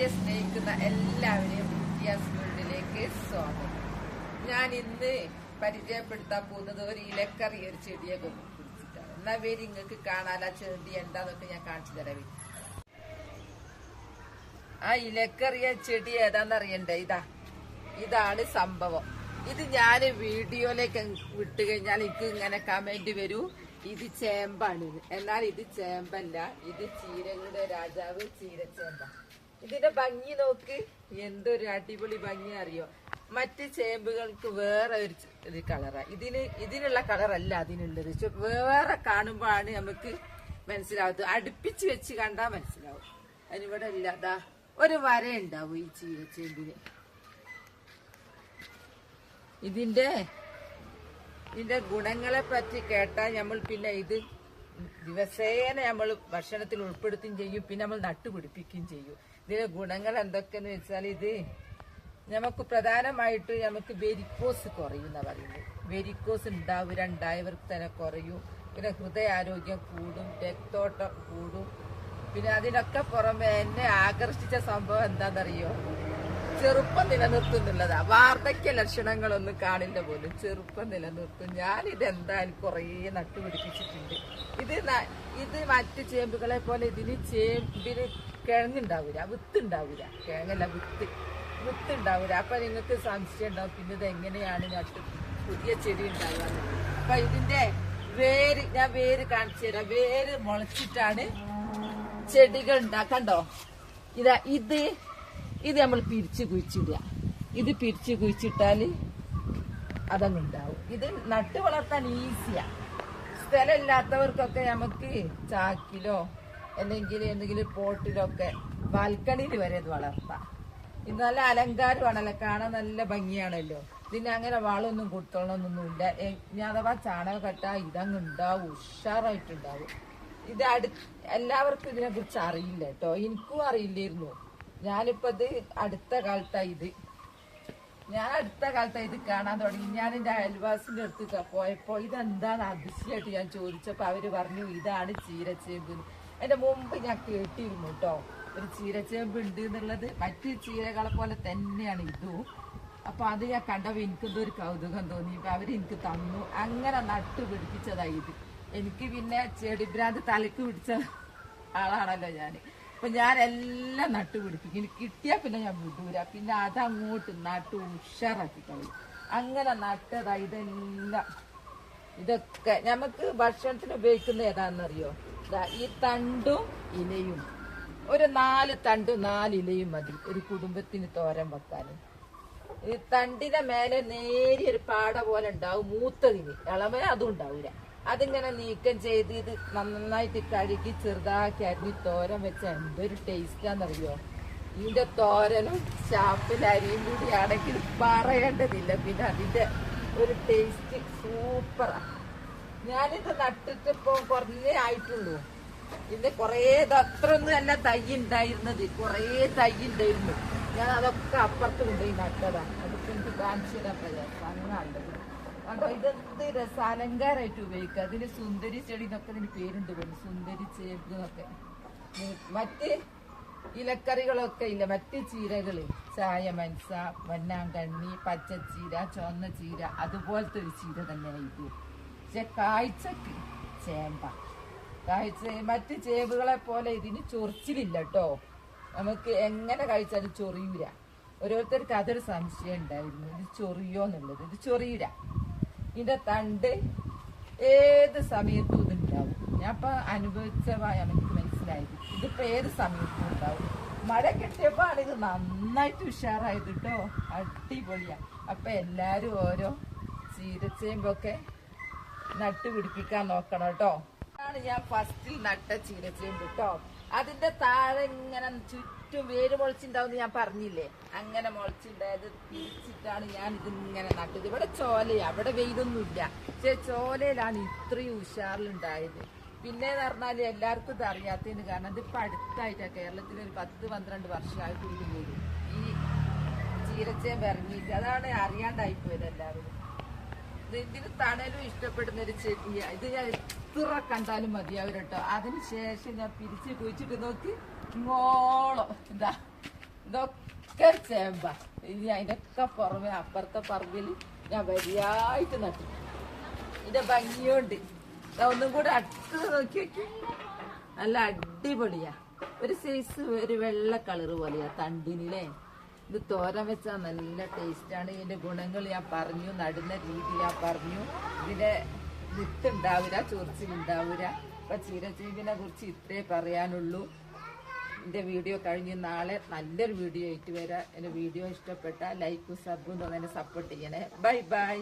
കൃഷിയെ സ്നേഹിക്കുന്ന എല്ലാവരെയും വിദ്യാസ് വേൾഡിലേക്ക് സ്വാഗതം. ഞാൻ ഇന്ന് പരിചയപ്പെടുത്താൻ പോകുന്നത് ഒരു ഇലക്കറി ഒരു ചെടിയെ കുറിച്ചിട്ടാണ്. എന്നാ പേര് നിങ്ങൾക്ക് കാണാൻ ആ ചെടി എന്താന്നൊക്കെ ഞാൻ കാണിച്ചു തരാം ആ ഇലക്കറിയ ചെടി ഏതാന്നറിയണ്ടേ? ഇതാ. ഇതാണ് സംഭവം. ഇത് ഞാൻ വീഡിയോയിലേക്ക് വിട്ട് കഴിഞ്ഞാൽ എനിക്ക് ഇങ്ങനെ കമന്റ് വരൂ. ഇത് ചേമ്പാണ്. എന്നാൽ ഇത് ചേമ്പല്ല. ഇത് ചീരകളുടെ രാജാവ് ചീരച്ചേമ്പ ഇതിന്റെ ഭംഗി നോക്ക്. എന്തൊരു അടിപൊളി ഭംഗി അറിയോ? മറ്റ് ചേമ്പുകൾക്ക് വേറെ ഒരു ഒരു കളറാ. ഇതിന് ഇതിനുള്ള കളറല്ല അതിനുള്ളത്. വേറെ കാണുമ്പോഴാണ് നമുക്ക് മനസ്സിലാവുന്നത്. അടുപ്പിച്ച് വെച്ച് കണ്ടാൽ മനസ്സിലാവും. അതിനിവിടെ ഇല്ലാതാ ഒരു വര ഉണ്ടാവും ഈ ചീരച്ചേമ്പിന് ഇതിന്റെ ഇതിന്റെ ഗുണങ്ങളെ പറ്റി കേട്ടാൽ നമ്മൾ പിന്നെ ഇത് ദിവസേന നമ്മൾ ഭക്ഷണത്തിൽ ഉൾപ്പെടുത്തുകയും ചെയ്യും. പിന്നെ നമ്മൾ നട്ടുപിടിപ്പിക്കുകയും ചെയ്യും. ഇതിന്റെ ഗുണങ്ങൾ എന്തൊക്കെയെന്ന് വെച്ചാൽ ഇത് നമുക്ക് പ്രധാനമായിട്ട് നമുക്ക് വെരിക്കോസ് കുറയും എന്നാ പറയുന്നത്. വെരിക്കോസ് ഉണ്ടാവുക ഉണ്ടായവർക്ക് തന്നെ കുറയും. പിന്നെ ഹൃദയാരോഗ്യം കൂടും രക്തോട്ടം കൂടും. പിന്നെ അതിനൊക്കെ പുറമെ എന്നെ ആകർഷിച്ച സംഭവം എന്താണെന്നറിയോ ചെറുപ്പം നിലനിർത്തുന്നുള്ളതാ വാർദ്ധക്യ ലക്ഷണങ്ങളൊന്നും കാണില്ല പോലും. ചെറുപ്പം നിലനിർത്തും. ഞാൻ ഇത് എന്തായാലും കുറേ നട്ടുപിടിപ്പിച്ചിട്ടുണ്ട്. ഇത് ഇത് മറ്റ് ചേമ്പുകളെ പോലെ ഇതിന് ചേമ്പിന് കിഴങ്ങുണ്ടാവില്ല വിത്ത് ഉണ്ടാവൂല കിഴങ്ങല്ല വിത്ത്. വിത്ത് ഉണ്ടാവൂല അപ്പൊ നിങ്ങൾക്ക് സംശയം ഉണ്ടാവും പിന്നെ ഇത് എങ്ങനെയാണ് നട്ട് പുതിയ ചെടി ഉണ്ടാവുക അപ്പൊ ഇതിന്റെ വേര് ഞാൻ വേര് കാണിച്ചു തരാം. വേര് മുളച്ചിട്ടാണ് ചെടികൾ ഉണ്ടാക്കണ്ടോ ഇതാ ഇത് ഇത് നമ്മൾ പിരിച്ച് കുഴിച്ചിടുക. ഇത് പിരിച്ച് കുഴിച്ചിട്ടാൽ അതങ്ങ് ഉണ്ടാവും. ഇത് നട്ട് വളർത്താൻ ഈസിയാ സ്ഥലമില്ലാത്തവർക്കൊക്കെ നമുക്ക് ചാക്കിലോ അല്ലെങ്കിൽ എന്തെങ്കിലും പോട്ടിലൊക്കെ ബാൽക്കണിയിൽ വരെ ഇത് വളർത്താം. ഇത് നല്ല അലങ്കാരമാണല്ലോ കാണാൻ നല്ല ഭംഗിയാണല്ലോ. ഇതിന് അങ്ങനെ വളമൊന്നും കൊടുത്തോളണമെന്നൊന്നുമില്ല ഞാൻ അഥവാ ചാണകം കട്ട ഇതങ്ങ് ഉണ്ടാവും ഉഷാറായിട്ടുണ്ടാവും. ഇത് അടു എല്ലാവർക്കും ഇതിനെ കുറിച്ച് അറിയില്ല കേട്ടോ. എനിക്കും അറിയില്ലായിരുന്നു. ഞാനിപ്പോ ഇത് അടുത്ത കാലത്തായി ഇത്. ഞാൻ അടുത്ത കാലത്തായി ഇത് കാണാൻ തുടങ്ങി. ഞാൻ എന്റെ അയൽവാസിന്റെ അടുത്ത് പോയപ്പോൾ ഇതെന്താണ് അതിശയമായിട്ട് ഞാൻ ചോദിച്ചപ്പോൾ അവർ പറഞ്ഞു ഇതാണ് ചീരച്ചേമ്പ്. അതിന്റെ മുമ്പ് ഞാൻ കേട്ടിരുന്നു കേട്ടോ. ഒരു ചീരച്ചേമ്പ് ഉണ്ട് എന്നുള്ളത്. മറ്റ് ചീരകളെ പോലെ തന്നെയാണ് ഇതും. അപ്പൊ അത് ഞാൻ കണ്ടപ്പോ എനിക്കെന്തോ ഒരു കൗതുകം തോന്നി. ഇപ്പൊ അവർ എനിക്ക് തന്നു. അങ്ങനെ നട്ടു പിടിപ്പിച്ചതായി ഇത്. എനിക്ക് പിന്നെ ചെടിഭ്രാന്ത് തലക്ക് പിടിച്ച ആളാണല്ലോ ഞാൻ അപ്പൊ ഞാൻ എല്ലാം നട്ടു പിടിപ്പിക്കും. എനിക്ക് കിട്ടിയാ പിന്നെ ഞാൻ വിടൂല. പിന്നെ അതങ്ങോട്ട് നട്ടു ഉഷാറാക്കി കളയും. അങ്ങനെ നട്ടതാ ഇതെല്ലാം. ഇതൊക്കെ. നമുക്ക് ഭക്ഷണത്തിന് ഉപയോഗിക്കുന്ന ഏതാണെന്നറിയോ ഈ തണ്ടും ഇലയും. ഒരു നാല് തണ്ടും നാല് ഇലയും മതി. ഒരു കുടുംബത്തിന് തോരൻ വെക്കാൻ ഈ തണ്ടിന്റെ മേലെ നേരിയൊരു പാട പോലെ ഉണ്ടാവും മൂത്തതിന്. ഇളമ അതും ഉണ്ടാവില്ല അതിങ്ങനെ നീക്കം ചെയ്ത് ഇത് നന്നായിട്ട് കഴുകി ചെറുതാക്കി അരിഞ്ഞ് തോരൻ വെച്ച എന്തൊരു ടേസ്റ്റാന്നറിയോ? ഇതിന്റെ തോരനും ചാപ്പിൽ അരിയും കൂടി ആണെങ്കിൽ പറയേണ്ടതില്ല. പിന്നെ അതിന്റെ ഒരു ടേസ്റ്റ് സൂപ്പറാ. ഞാനിത് നട്ടിട്ട് ഇപ്പൊ കുറഞ്ഞേ ആയിട്ടുള്ളൂ. ഇത് കൊറേ അത്ര ഒന്നും അല്ല തൈ ഉണ്ടായിരുന്നത്. കൊറേ തൈ ഉണ്ടായിരുന്നു. ഞാൻ അതൊക്കെ അപ്പുറത്ത് കൊണ്ടുപോയി നട്ടതാ. അതൊക്കെ എനിക്ക് കാണിച്ചു തരാൻ കണ്ടോ ഇതെന്ത് രസാലങ്കാരായിട്ട് ഉപയോഗിക്കുക. അതിന് സുന്ദരി ചെടി എന്നൊക്കെ ഇതിന് പേരുണ്ട് പോലും സുന്ദരി ചേമ്പ് എന്നൊക്കെ. മറ്റ് ഇലക്കറികളൊക്കെ ഇല്ല. മറ്റ് ചീരകൾ ചായ മനസ വന്നാങ്കണ്ണി പച്ചച്ചീര ചുവന്ന ചീര. അതുപോലത്തെ ഒരു ചീര തന്നെയാണ് കാഴ്ചക്ക് ചേമ്പ. കാഴ്ച മറ്റ് ചേമ്പുകളെ പോലെ ഇതിന് ചൊറിച്ചിലില്ല കേട്ടോ നമുക്ക് എങ്ങനെ കഴിച്ചാലും ചൊറിയൂല. ഓരോരുത്തർക്ക് അതൊരു സംശയം ഉണ്ടായിരുന്നു. ഇത് ചൊറിയോ എന്നുള്ളത്. ഇത് ചൊറിയൂല. ഇതിന്റെ തണ്ട് ഏത് സമയത്തും ഇതുണ്ടാവും. ഞാൻ ഇപ്പൊ അനുഭവിച്ചവാ എനിക്ക് മനസ്സിലായത്. ഇതിപ്പോ ഏത് സമയത്തും ഉണ്ടാവും മഴ കിട്ടിയപ്പോ ഇത് നന്നായിട്ട് ഉഷാറായത് കേട്ടോ അടിപൊളിയാ. അപ്പൊ എല്ലാരും ഓരോ ചീരച്ചേമ്പൊക്കെ നട്ടുപിടിപ്പിക്കാൻ നോക്കണം കേട്ടോ. അതാണ് ഞാൻ ഫസ്റ്റിൽ നട്ട ചീരച്ചേമ്പ് കേട്ടോ അതിന്റെ താഴെ ഇങ്ങനെ ചുറ്റും വേര് മുളച്ചുണ്ടാവും ഞാൻ പറഞ്ഞില്ലേ? അങ്ങനെ മുളച്ചുണ്ടായത് തിരിച്ചിട്ടാണ് ഞാൻ ഇത് ഇങ്ങനെ നട്ടത്. ഇവിടെ ചോലയാ അവിടെ വെയിലൊന്നുമില്ല. പക്ഷെ ചോലയിലാണ് ഇത്രയും ഉഷാറിലുണ്ടായത്. പിന്നെ എന്ന് പറഞ്ഞാൽ എല്ലാവർക്കും ഇത് അറിയാത്തതിന് കാരണം ഇതിപ്പോ അടുത്തായിട്ടാ കേരളത്തിൽ ഒരു പത്ത് പന്ത്രണ്ട് വർഷമായിട്ട് ഇത് വരും ഈ ചീരച്ചേമ്പ് ഇറങ്ങിയിട്ട് അതാണ് അറിയാണ്ടായിപ്പോയത് എല്ലാവരും. ഇതിന് തടലും ഇഷ്ടപ്പെടുന്ന ഒരു ചെടിയാ. ഇത് ഞാൻ എത്ര കണ്ടാലും മതിയാവും കേട്ടോ അതിന് ശേഷം ഞാൻ പിരിച്ച് കുഴിച്ചിട്ട് നോക്കി ഇങ്ങോളം. എന്താ ഇതൊക്കെ ചേമ്പ. ഇനി അതിന്റെയൊക്കെ പുറമെ അപ്പുറത്തെ പറമ്പിൽ ഞാൻ വരിയായിട്ട് നട്ടു. ഇതിന്റെ ഭംഗിയുണ്ട്. ഒന്നും കൂടെ അടുത്ത് നോക്കി നോക്കി. നല്ല അടിപൊളിയാ. ഒരു സൈസ് ഒരു വെള്ള കളറ് പോലെയാ തണ്ടിനില്ലേ ഇത് തോരൻ വെച്ചാൽ നല്ല ടേസ്റ്റാണ്. ഇതിന്റെ ഗുണങ്ങൾ ഞാൻ പറഞ്ഞു നടുന്ന രീതി ഞാൻ പറഞ്ഞു. ഇതിന്റെ വിത്ത് ഉണ്ടാവില്ല അപ്പൊ ചീരച്ചീമ്പിനെ കുറിച്ച് ഇത്രേ പറയാനുള്ളൂ. എന്റെ വീഡിയോ കഴിഞ്ഞ് നാളെ നല്ലൊരു വീഡിയോ ആയിട്ട് വരാം. എന്റെ വീഡിയോ ഇഷ്ടപ്പെട്ട ലൈക്കും സബും തന്നെ സപ്പോർട്ട് ചെയ്യണേ. Bye bye.